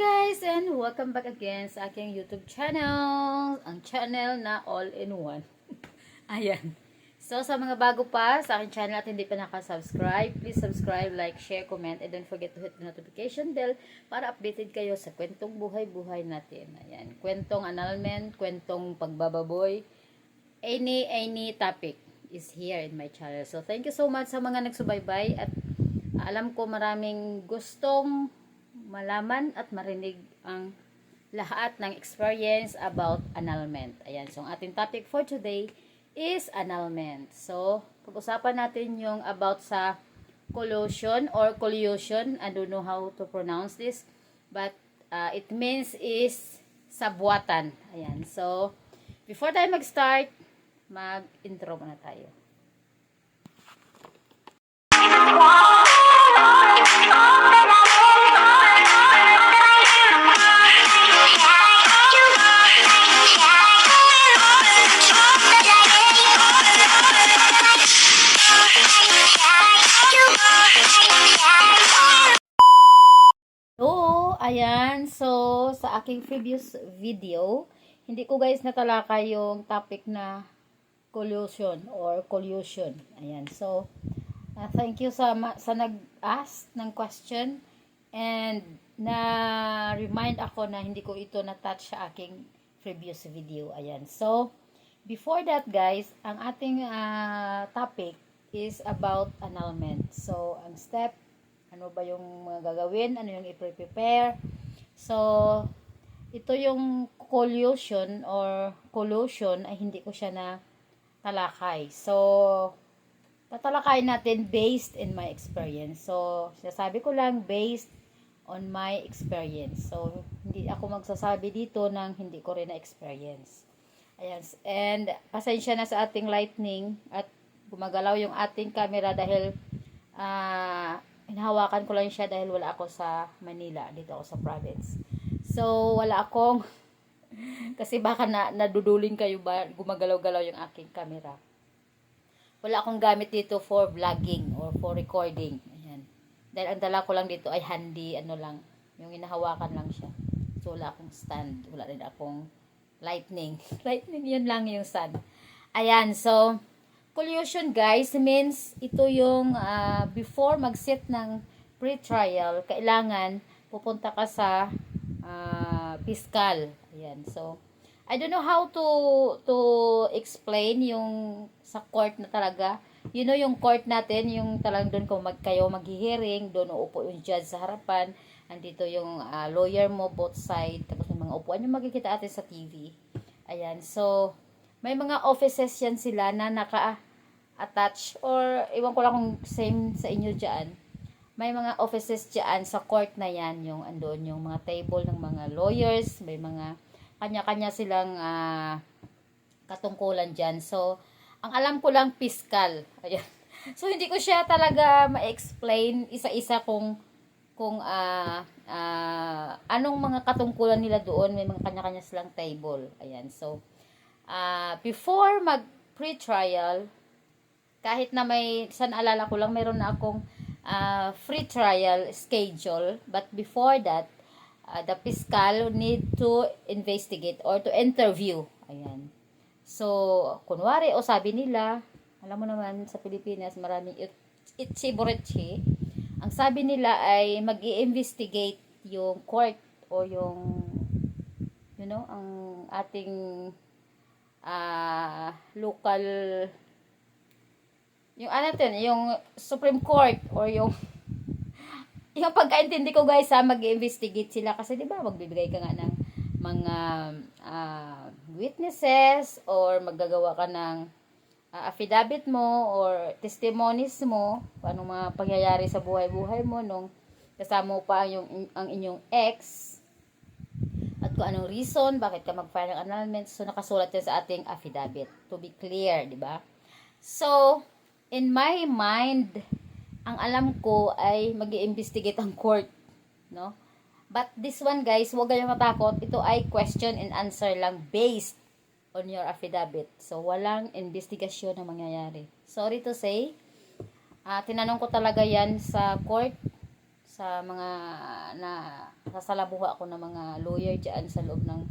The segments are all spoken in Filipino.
guys and welcome back again sa aking YouTube channel. Ang channel na all-in-one. Ayan. So sa mga bago pa sa aking channel at hindi pa nakasubscribe, please subscribe, like, share, comment, and don't forget to hit the notification bell para updated kayo sa kwentong buhay-buhay natin. Ayan. Kwentong annulment, kwentong pagbababoy, any, any topic is here in my channel. So thank you so much sa mga nagsubaybay at alam ko maraming gustong malaman at marinig ang lahat ng experience about annulment. Ayan, so ang ating topic for today is annulment. So, pag-usapan natin yung about sa collusion or collusion. I don't know how to pronounce this, but uh, it means is sabuatan. Ayan, so before tayo mag-start, mag-intro muna tayo. So, aking previous video, hindi ko guys natalakay yung topic na collusion or collusion. Ayan. So, uh, thank you sa, sa nag-ask ng question and na remind ako na hindi ko ito na-touch sa aking previous video. Ayan. So, before that guys, ang ating ah, topic is about annulment. So, ang step ano ba yung mga gagawin, ano yung i-prepare. So, ito yung collusion or collusion ay hindi ko siya na talakay. So, tatalakay natin based in my experience. So, sinasabi ko lang based on my experience. So, hindi ako magsasabi dito ng hindi ko rin na-experience. Ayan. And, pasensya na sa ating lightning at gumagalaw yung ating camera dahil ah hinahawakan ko lang siya dahil wala ako sa Manila, dito ako sa province. So, wala akong, kasi baka na, naduduling kayo ba, gumagalaw-galaw yung aking camera. Wala akong gamit dito for vlogging or for recording. Ayan. Dahil ang dala ko lang dito ay handy, ano lang, yung hinahawakan lang siya. So, wala akong stand, wala rin akong lightning. lightning, yun lang yung stand. Ayan, so, collusion guys means ito yung ah, before mag-set ng pre-trial, kailangan pupunta ka sa ah, fiscal. Ayan. So, I don't know how to to explain yung sa court na talaga. You know yung court natin, yung talagang doon kung mag kayo maghihiring, doon uupo yung judge sa harapan. Andito yung ah, lawyer mo both side, tapos may mga upuan yung makikita atin sa TV. Ayan. So, may mga offices yan sila na naka-attach or iwan ko lang kung same sa inyo dyan. May mga offices dyan sa court na yan, yung andon yung mga table ng mga lawyers, may mga kanya-kanya silang ah, katungkulan dyan. So, ang alam ko lang fiscal. Ayan. So, hindi ko siya talaga ma-explain isa-isa kung kung ah ah, anong mga katungkulan nila doon, may mga kanya-kanya silang table. Ayan. So, ah before mag pre-trial, kahit na may, san alala ko lang, meron na akong ah, free trial schedule. But before that, ah, the fiscal need to investigate or to interview. Ayan. So, kunwari, o sabi nila, alam mo naman sa Pilipinas, maraming it- itchiborechi. Ang sabi nila ay mag investigate yung court o yung, you know, ang ating ah local yung ano natin, yung Supreme Court or yung yung pagkaintindi ko guys ha, mag-investigate sila. Kasi 'di ba magbibigay ka nga ng mga ah, witnesses or maggagawa ka ng ah, affidavit mo or testimonies mo anong mga pangyayari sa buhay-buhay mo nung kasama mo pa yung ang inyong ex at kung anong reason bakit ka mag-file ng annulment. So nakasulat yan sa ating affidavit to be clear di ba? So in my mind ang alam ko ay mag investigate ang court no? But this one guys huwag kayong matakot. Ito ay question and answer lang based on your affidavit. So walang investigasyon na mangyayari. Sorry to say ah tinanong ko talaga yan sa court sa mga na sasalabuha ako ng mga lawyer diyan sa loob ng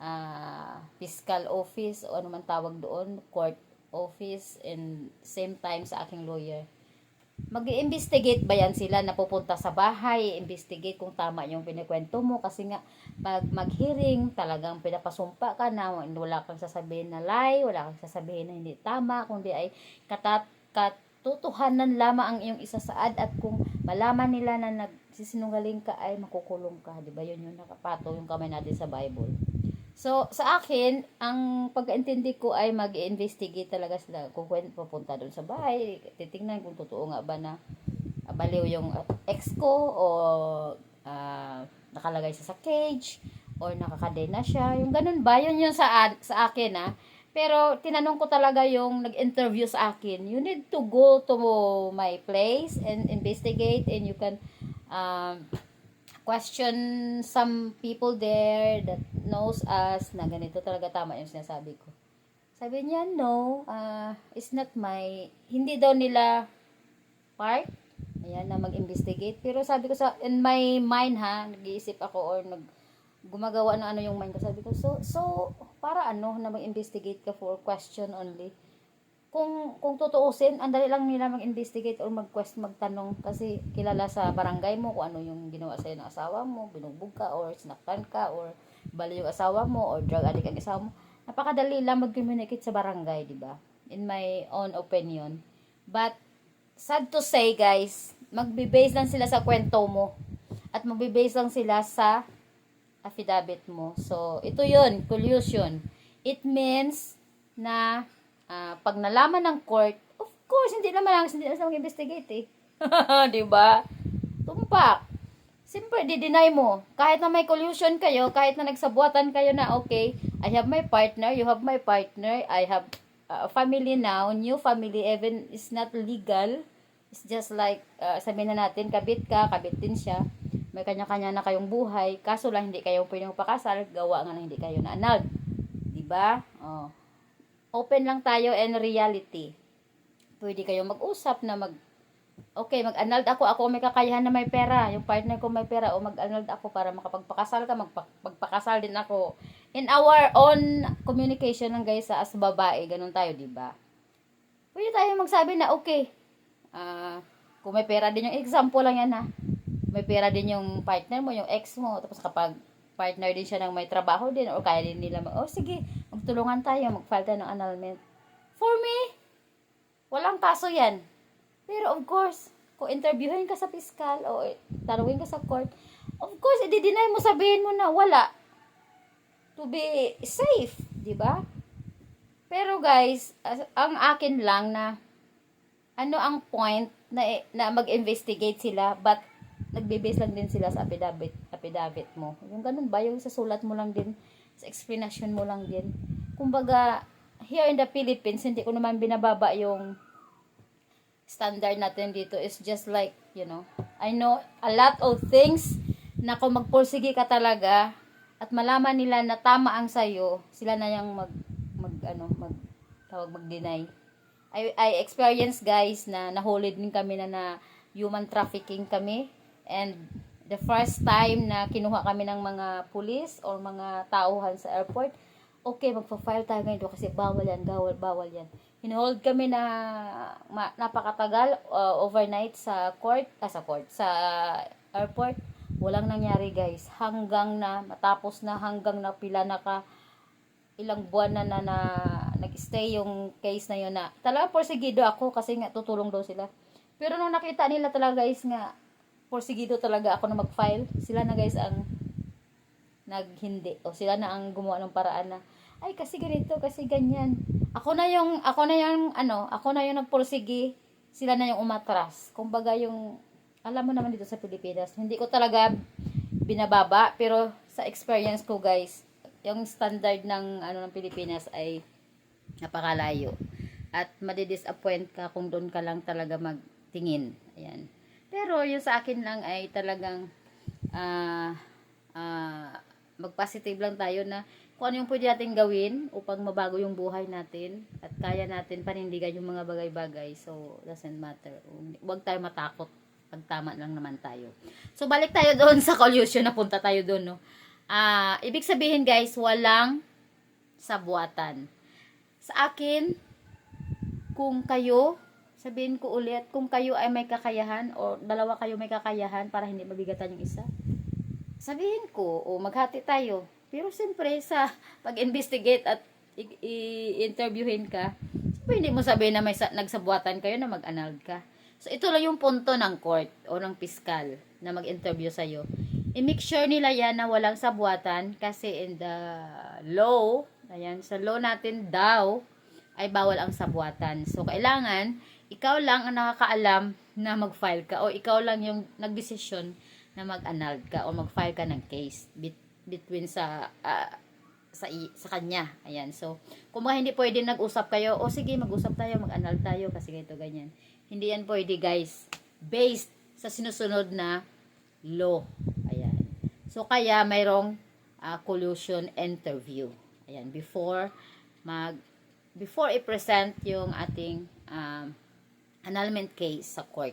ah, fiscal office o ano man tawag doon, court office and same time sa aking lawyer. Mag-investigate ba yan sila na pupunta sa bahay, investigate kung tama yung pinikwento mo kasi nga pag mag-hearing talagang pinapasumpa ka na wala kang sasabihin na lie, wala kang sasabihin na hindi tama, kundi ay katat katotohanan lamang ang iyong isasaad at kung malaman nila na nagsisinungaling ka ay makukulong ka, 'di ba? Yun yung nakapato yung kamay natin sa Bible. So, sa akin, ang pagkaintindi ko ay mag-investigate talaga sila. Kung kwen- pupunta doon sa bahay, titingnan kung totoo nga ba na ah, baliw yung ah, ex ko o ah, nakalagay siya sa cage or nakakadena siya. Yung ganun ba? Yun yung sa, sa akin ah. Pero tinanong ko talaga yung nag-interview sa akin, you need to go to my place and investigate and you can um, question some people there that knows us na ganito talaga tama yung sinasabi ko. Sabi niya, no, uh, it's not my, hindi daw nila part, ayan, na mag-investigate. Pero sabi ko sa, in my mind ha, nag-iisip ako or nag, gumagawa ng ano yung mind ko. Sabi ko, so, so, para ano na mag-investigate ka for question only? kung kung tutuusin, ang dali lang nila mag-investigate or mag-quest, magtanong kasi kilala sa barangay mo kung ano yung ginawa sa'yo ng asawa mo, binugbog ka or sinaktan ka or bali yung asawa mo or drug addict ang asawa mo. Napakadali lang mag-communicate sa barangay, di ba? In my own opinion. But sad to say, guys, magbe-base lang sila sa kwento mo at magbe-base lang sila sa affidavit mo. So, ito yun, collusion. It means na ah, pag nalaman ng court, of course, hindi naman lang, hindi naman mag-investigate eh. di ba? Tumpak. Siyempre, di-deny mo. Kahit na may collusion kayo, kahit na nagsabuatan kayo na, okay, I have my partner, you have my partner, I have uh, a family now, new family, even is not legal. It's just like, uh, sabihin na natin, kabit ka, kabit din siya. May kanya-kanya na kayong buhay. Kaso lang, hindi kayo pwedeng pakasal, gawa nga na hindi kayo na-annulled. Di ba? Oh open lang tayo and reality. Pwede kayo mag-usap na mag Okay, mag-annulled ako. Ako may kakayahan na may pera. Yung partner ko may pera. O mag-annulled ako para makapagpakasal ka. Magpa- magpakasal din ako. In our own communication lang guys, as babae, ganun tayo, di ba? Pwede tayo magsabi na, okay, ah, kung may pera din yung example lang yan ha. May pera din yung partner mo, yung ex mo. Tapos kapag partner din siya ng may trabaho din or kaya din nila oh sige, magtulungan tayo, mag-file tayo ng annulment. For me, walang kaso yan. Pero of course, kung interviewin ka sa piskal o tanungin ka sa court, of course, i-deny mo, sabihin mo na wala. To be safe, di ba? Pero guys, ang akin lang na ano ang point na, na mag-investigate sila but nagbe-base lang din sila sa affidavit, affidavit mo. Yung ganun ba? Yung sa sulat mo lang din, sa explanation mo lang din. Kumbaga, here in the Philippines, hindi ko naman binababa yung standard natin dito. It's just like, you know, I know a lot of things na kung magpursige ka talaga at malaman nila na tama ang sayo, sila na yung mag, mag ano, mag, tawag mag-deny. I, I experienced guys na nahuli din kami na na human trafficking kami and the first time na kinuha kami ng mga pulis or mga tauhan sa airport okay magpa-file tayo ngayon kasi bawal yan bawal bawal yan hinuhold kami na ma, napakatagal uh, overnight sa court ah, sa court sa airport. Walang nangyari guys. Hanggang na matapos na hanggang na pila na ka ilang buwan na na, na nag-stay yung case na yun na. Talaga porsigido ako kasi nga tutulong daw sila. Pero nung nakita nila talaga guys nga porsigido talaga ako na mag-file, sila na guys ang naghindi. O sila na ang gumawa ng paraan na ay kasi ganito kasi ganyan. Ako na yung ako na yung ano, ako na yung nagporsigi, sila na yung umatras. Kumbaga yung alam mo naman dito sa Pilipinas, hindi ko talaga binababa pero sa experience ko guys, yung standard ng ano ng Pilipinas ay napakalayo. At madidisappoint ka kung doon ka lang talaga magtingin. Ayan. Pero yung sa akin lang ay talagang ah ah mag-positive lang tayo na kung ano yung pwede natin gawin upang mabago yung buhay natin at kaya natin panindigan yung mga bagay-bagay. So, doesn't matter. Huwag tayo matakot. pagtama lang naman tayo. So, balik tayo doon sa collusion. Napunta tayo doon, no? Ah, ibig sabihin, guys, walang sabuatan. Sa akin, kung kayo, sabihin ko ulit, kung kayo ay may kakayahan o dalawa kayo may kakayahan para hindi mabigatan yung isa, sabihin ko, o maghati tayo. Pero siyempre, sa pag-investigate at i-interviewin ka, siyempre hindi mo sabihin na may sa- nagsabuatan kayo na mag-anald ka. So, ito lang yung punto ng court o ng piskal na mag-interview sa'yo. I-make sure nila yan na walang sabuatan kasi in the law, ayan, sa law natin daw, ay bawal ang sabuatan. So, kailangan, ikaw lang ang nakakaalam na mag-file ka o ikaw lang yung nagdesisyon na mag-annulled ka o mag-file ka ng case between sa ah, sa sa kanya. Ayan. So, kung mga hindi pwede nag-usap kayo, o sige, mag-usap tayo, mag-annulled tayo kasi ganito ganyan. Hindi yan pwede, guys. Based sa sinusunod na law. Ayan. So, kaya mayroong ah, collusion interview. Ayan. Before mag before i-present yung ating um, annulment case sa court.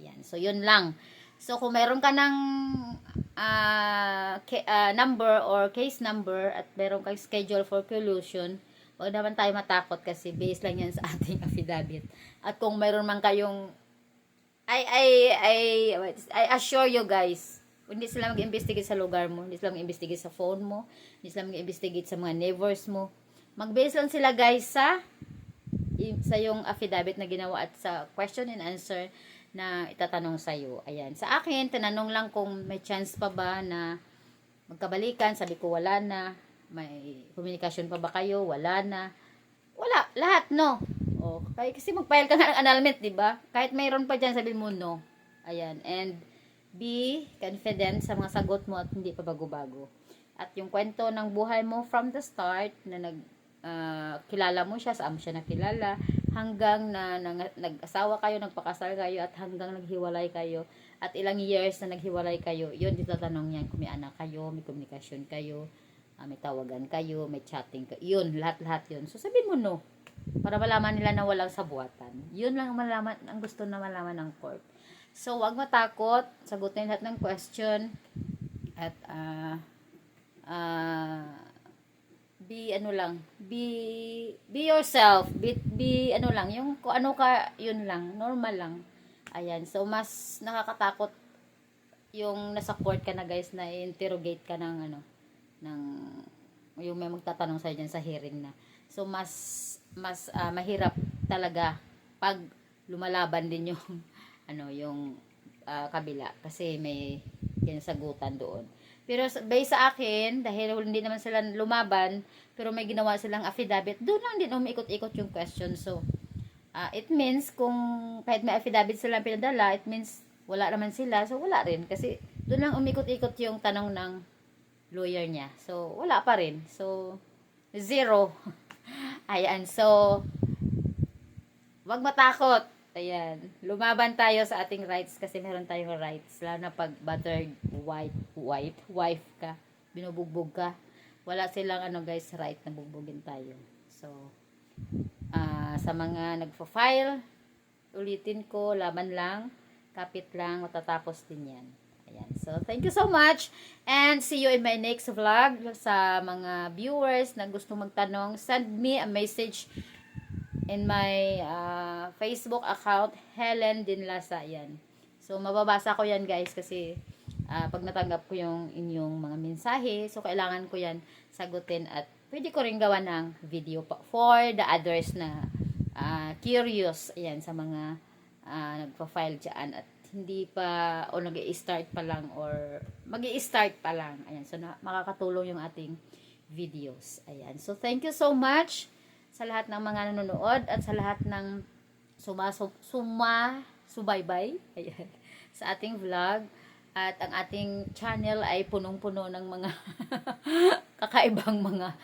Ayan. So, yun lang. So, kung meron ka ng ca- ah, number or case number at meron kang schedule for collusion, huwag naman tayo matakot kasi based lang yan sa ating affidavit. At kung meron man kayong I, I, I, I assure you guys, hindi sila mag-investigate sa lugar mo, hindi sila mag-investigate sa phone mo, hindi sila mag-investigate sa mga neighbors mo. Mag-base lang sila guys sa sa yung affidavit na ginawa at sa question and answer na itatanong sa iyo. Ayan. Sa akin, tinanong lang kung may chance pa ba na magkabalikan. Sabi ko, wala na. May communication pa ba kayo? Wala na. Wala. Lahat, no. O, kaya kasi mag-file ka nga ng annulment, di ba? Kahit mayroon pa dyan, sabi mo, no. Ayan. And, be confident sa mga sagot mo at hindi pa bago-bago. At yung kwento ng buhay mo from the start, na nag, ah, kilala mo siya, saan mo siya nakilala, hanggang na, na nag-asawa kayo, nagpakasal kayo, at hanggang naghiwalay kayo, at ilang years na naghiwalay kayo, yun, dito tanong yan, kung may anak kayo, may komunikasyon kayo, ah, may tawagan kayo, may chatting kayo, yun, lahat-lahat yun. So, sabihin mo no, para malaman nila na walang sabuatan. Yun lang ang malaman, ang gusto na malaman ng court. So, wag matakot, sagutin lahat ng question, at, ah, ah, be ano lang, be be yourself, be, be ano lang, yung kung ano ka, yun lang, normal lang. Ayan, so mas nakakatakot yung nasa court ka na guys na interrogate ka ng ano, ng yung may magtatanong sa dyan sa hearing na. So mas mas ah, mahirap talaga pag lumalaban din yung ano yung ah, kabila kasi may kinasagutan doon. Pero based sa akin, dahil hindi naman sila lumaban, pero may ginawa silang affidavit, doon lang din umiikot-ikot yung question. So, ah, it means kung kahit may affidavit silang pinadala, it means wala naman sila. So, wala rin. Kasi doon lang umikot-ikot yung tanong ng lawyer niya. So, wala pa rin. So, zero. Ayan. So, wag matakot. Ayan. Lumaban tayo sa ating rights kasi meron tayong rights. Lalo na pag battered wife, wife, wife ka, binubugbog ka. Wala silang ano guys, right na bugbugin tayo. So, ah sa mga nagpo-file, ulitin ko, laban lang, kapit lang, matatapos din yan. Ayan. So, thank you so much. And see you in my next vlog. Sa mga viewers na gusto magtanong, send me a message in my uh, Facebook account, Helen Dinlasa. Yan. So, mababasa ko yan guys kasi ah, pag natanggap ko yung inyong mga mensahe, so kailangan ko yan sagutin at pwede ko rin gawa ng video for the others na ah, curious ayan, sa mga ah, nagpa-file dyan at hindi pa o nag start pa lang or mag start pa lang. Ayan, so na, makakatulong yung ating videos. Ayan. So, thank you so much sa lahat ng mga nanonood at sa lahat ng suma, suma subaybay ayan, sa ating vlog. At ang ating channel ay punong-puno ng mga kakaibang mga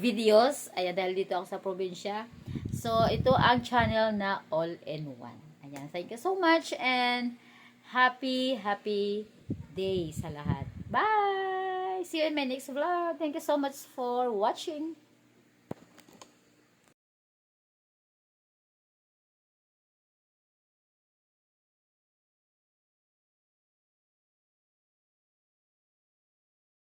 videos. Ayan dahil dito ako sa probinsya. So ito ang channel na all in one. Ayan thank you so much and happy happy day sa lahat. Bye! See you in my next vlog. Thank you so much for watching